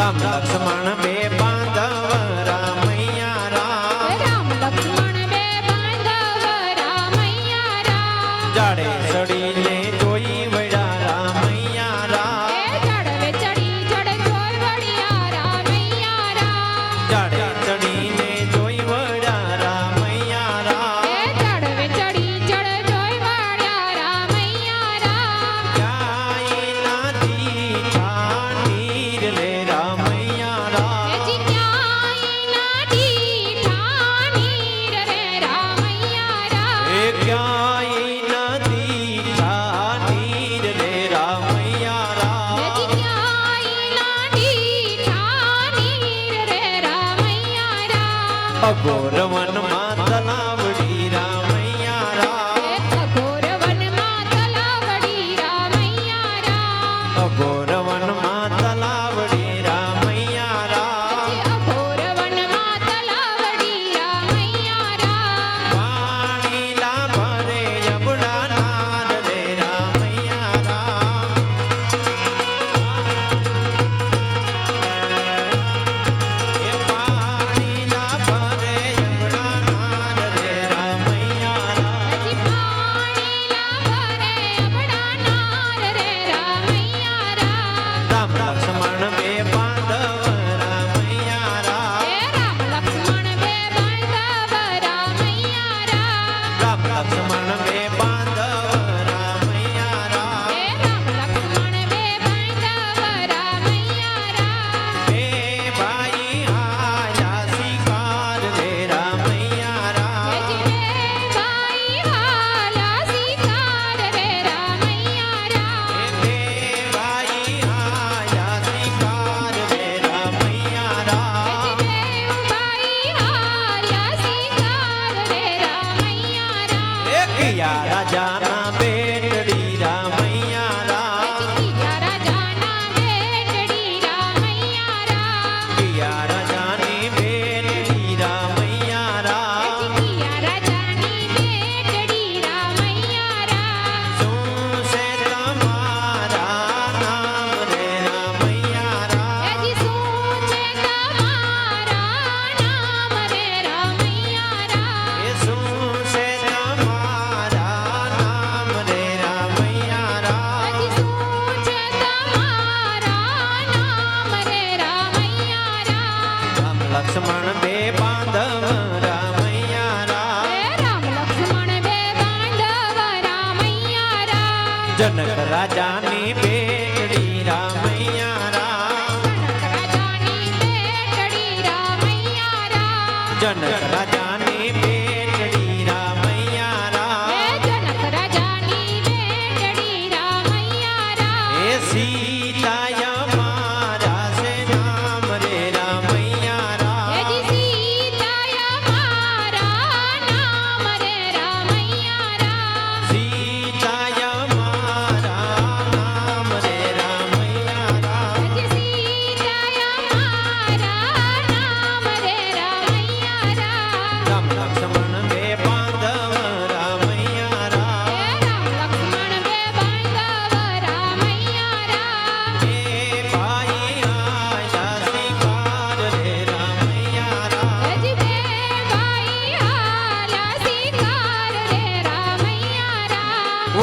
રામ લક્ષ્મણ બે બાંધવ રામૈયા રામ. રામ લક્ષ્મણ બે બાંધવ રામૈયા રામ. જાડે ચડીને જોઈ વળ્યા રામૈયા રામ. જાડવે ચડી ચડે જોઈ વળ્યા રામૈયા રામ. જાડે boy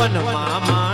રામ વનમાં